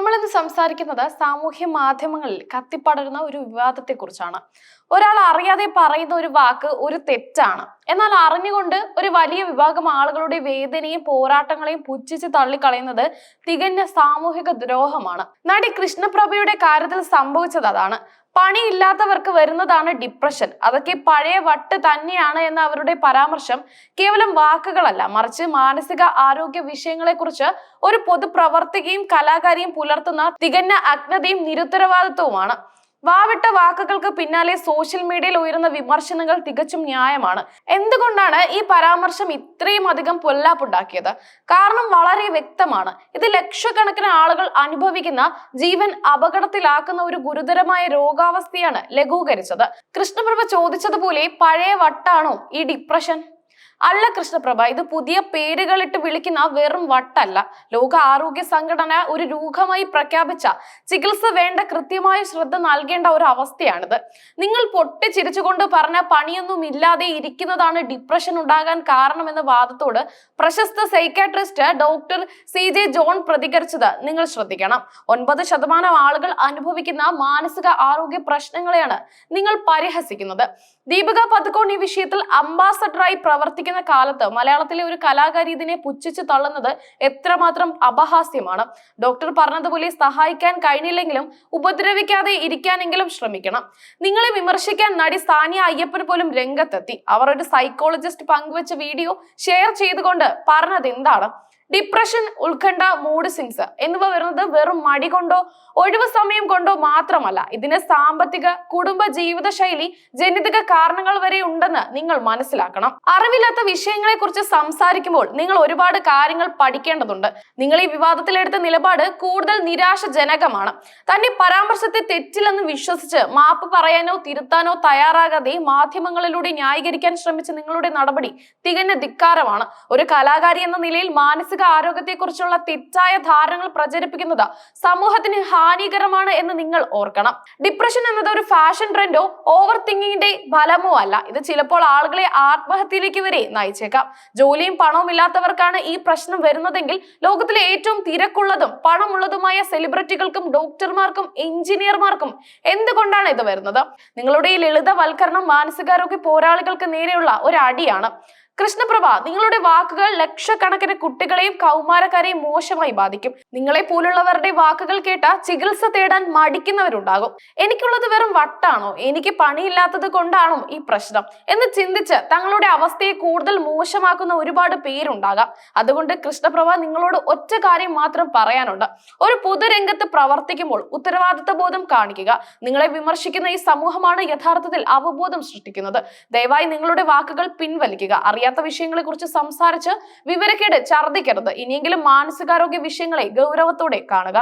നമ്മൾ ഇന്ന് സംസാരിക്കുന്നത് സാമൂഹ്യ മാധ്യമങ്ങളിൽ കത്തിപ്പടരുന്ന ഒരു വിവാദത്തെ കുറിച്ചാണ് ഒരാൾ അറിയാതെ പറയുന്ന ഒരു വാക്ക് ഒരു തെറ്റാണ്. എന്നാൽ അറിഞ്ഞുകൊണ്ട് ഒരു വലിയ വിഭാഗം ആളുകളുടെ വേദനയും പോരാട്ടങ്ങളെയും പുച്ഛിച്ച് തള്ളിക്കളയുന്നത് തികഞ്ഞ സാമൂഹിക ദ്രോഹമാണ്. നടി കൃഷ്ണപ്രഭയുടെ കാര്യത്തിൽ സംഭവിച്ചത് അതാണ്. പണിയില്ലാത്തവർക്ക് വരുന്നതാണ് ഡിപ്രഷൻ. അതൊക്കെ പഴയ വട്ട് തന്നെയാണ് എന്ന അവരുടെ പരാമർശം കേവലം വാക്കുകളല്ല. മറിച്ച് മാനസിക ആരോഗ്യ വിഷയങ്ങളെക്കുറിച്ച് ഒരു പൊതുപ്രവർത്തകയും കലാകാരിയും പുലർത്തുന്ന തികഞ്ഞ അജ്ഞതയും നിരുത്തരവാദിത്വവുമാണ്. വാവിട്ട വാക്കുകൾക്ക് പിന്നാലെ സോഷ്യൽ മീഡിയയിൽ ഉയരുന്ന വിമർശനങ്ങൾ തികച്ചും ന്യായമാണ്. എന്തുകൊണ്ടാണ് ഈ പരാമർശം ഇത്രയും അധികം പൊല്ലാപ്പുണ്ടാക്കിയത്? കാരണം വളരെ വ്യക്തമാണ്. ഇത് ലക്ഷക്കണക്കിന് ആളുകൾ അനുഭവിക്കുന്ന ജീവൻ അപകടത്തിലാക്കുന്ന ഒരു ഗുരുതരമായ രോഗാവസ്ഥയാണ് ലഘൂകരിച്ചത്. കൃഷ്ണപ്രഭ ചോദിച്ചതുപോലെ പഴയ വട്ടാണോ ഈ ഡിപ്രഷൻ? അല്ല കൃഷ്ണപ്രഭ ഇത് പുതിയ പേരുകളിട്ട് വിളിക്കുന്ന വെറും വട്ടല്ല. ലോക ആരോഗ്യ സംഘടന ഒരു രൂഖമായി പ്രഖ്യാപിച്ച ചികിത്സ വേണ്ട കൃത്യമായ ശ്രദ്ധ നൽകേണ്ട ഒരു അവസ്ഥയാണിത് നിങ്ങൾ പൊട്ടിച്ചിരിച്ചുകൊണ്ട് പറഞ്ഞ പണിയൊന്നും ഇല്ലാതെ ഇരിക്കുന്നതാണ് ഡിപ്രഷൻ ഉണ്ടാകാൻ കാരണമെന്ന വാദത്തോട് പ്രശസ്ത psychiatrist doctor C J John പ്രതികരിച്ചത് നിങ്ങൾ ശ്രദ്ധിക്കണം. ഒൻപത് ശതമാനം ആളുകൾ അനുഭവിക്കുന്ന മാനസിക ആരോഗ്യ പ്രശ്നങ്ങളെയാണ് നിങ്ങൾ പരിഹസിക്കുന്നത്. ദീപിക പതുക്കോൺ ഈ വിഷയത്തിൽ അംബാസഡറായി പ്രവർത്തിക്കുന്ന കാലത്ത് മലയാളത്തിലെ ഒരു കലാകാരി ഇതിനെ പുച്ഛിച്ച് തള്ളുന്നത് എത്രമാത്രം അപഹാസ്യമാണ്. ഡോക്ടർ പറഞ്ഞതുപോലെ സഹായിക്കാൻ കഴിഞ്ഞില്ലെങ്കിലും ഉപദ്രവിക്കാതെ ഇരിക്കാനെങ്കിലും ശ്രമിക്കണം. നിങ്ങളെ വിമർശിക്കാൻ നടി സാനിയ അയ്യപ്പൻ പോലും രംഗത്തെത്തി. അവർ ഒരു സൈക്കോളജിസ്റ്റ് പങ്കുവച്ച വീഡിയോ ഷെയർ ചെയ്തുകൊണ്ട് പറഞ്ഞത് എന്താണ് ഡിപ്രഷൻ ഉത്കണ്ഠ മൂഡ് സിങ്സ് എന്നിവ വരുന്നത് വെറും മടി കൊണ്ടോ ഒഴിവ് സമയം കൊണ്ടോ മാത്രമല്ല. ഇതിന് സാമ്പത്തിക കുടുംബ ജീവിതശൈലി ജനിതക കാരണങ്ങൾ വരെ ഉണ്ടെന്ന് നിങ്ങൾ മനസ്സിലാക്കണം. അറിവില്ലാത്ത വിഷയങ്ങളെ കുറിച്ച് സംസാരിക്കുമ്പോൾ നിങ്ങൾ ഒരുപാട് കാര്യങ്ങൾ പഠിക്കേണ്ടതുണ്ട്. നിങ്ങൾ ഈ വിവാദത്തിലെടുത്ത നിലപാട് കൂടുതൽ നിരാശജനകമാണ്. തന്നെ പരാമർശത്തെ തെറ്റില്ലെന്ന് വിശ്വസിച്ച് മാപ്പ് പറയാനോ തിരുത്താനോ തയ്യാറാകാതെ മാധ്യമങ്ങളിലൂടെ ന്യായീകരിക്കാൻ ശ്രമിച്ച നിങ്ങളുടെ നടപടി തികഞ്ഞ ധിക്കാരമാണ്. ഒരു കലാകാരി എന്ന നിലയിൽ മാനസിക ആരോഗ്യത്തെക്കുറിച്ചുള്ള തെറ്റായ ധാരണകൾ പ്രചരിപ്പിക്കുന്നത് സമൂഹത്തിന് ഹാനികരമാണ് എന്ന് നിങ്ങൾ ഓർക്കണം. ഡിപ്രഷൻ എന്നത് ഒരു ഫാഷൻ ട്രെൻഡോ ഓവർ തിങ്കിങ്ങിന്റെ ഫലമോ അല്ല. ഇത് ചിലപ്പോൾ ആളുകളെ ആത്മഹത്യയിലേക്ക് വരെ നയിച്ചേക്കാം. ജോലിയും പണവും ഇല്ലാത്തവർക്കാണ് ഈ പ്രശ്നം വരുന്നതെങ്കിൽ ലോകത്തിലെ ഏറ്റവും തിരക്കുള്ളതും പണമുള്ളതുമായ സെലിബ്രിറ്റികൾക്കും ഡോക്ടർമാർക്കും എഞ്ചിനീയർമാർക്കും എന്തുകൊണ്ടാണ് ഇത് വരുന്നത്? നിങ്ങളുടെ ഈ ലളിതവൽക്കരണം മാനസികാരോഗ്യ പോരാളികൾക്ക് നേരെയുള്ള ഒരു അടിയാണ് കൃഷ്ണപ്രഭ നിങ്ങളുടെ വാക്കുകൾ ലക്ഷക്കണക്കിന് കുട്ടികളെയും കൗമാരക്കാരെയും മോശമായി ബാധിക്കും. നിങ്ങളെ പോലുള്ളവരുടെ വാക്കുകൾ കേട്ട ചികിത്സ തേടാൻ മടിക്കുന്നവരുണ്ടാകും. എനിക്കുള്ളത് വെറും വട്ടാണോ? എനിക്ക് പണിയില്ലാത്തത് കൊണ്ടാണോ ഈ പ്രശ്നം? എന്ന് ചിന്തിച്ച് തങ്ങളുടെ അവസ്ഥയെ കൂടുതൽ മോശമാക്കുന്ന ഒരുപാട് പേരുണ്ടാകാം. അതുകൊണ്ട് കൃഷ്ണപ്രഭ നിങ്ങളോട് ഒറ്റ കാര്യം മാത്രം പറയാനുണ്ട്. ഒരു പൊതുരംഗത്ത് പ്രവർത്തിക്കുമ്പോൾ ഉത്തരവാദിത്ത ബോധം കാണിക്കുക. നിങ്ങളെ വിമർശിക്കുന്ന ഈ സമൂഹമാണ് യഥാർത്ഥത്തിൽ അവബോധം സൃഷ്ടിക്കുന്നത്. ദയവായി നിങ്ങളുടെ വാക്കുകൾ പിൻവലിക്കുക. അറിയാത്ത വിഷയങ്ങളെ കുറിച്ച് സംസാരിച്ച് വിവരക്കേട് ഛർദ്ദിക്കരുത്. ഇനിയെങ്കിലും മാനസികാരോഗ്യ വിഷയങ്ങളെ ഗൗരവത്തോടെ കാണുക.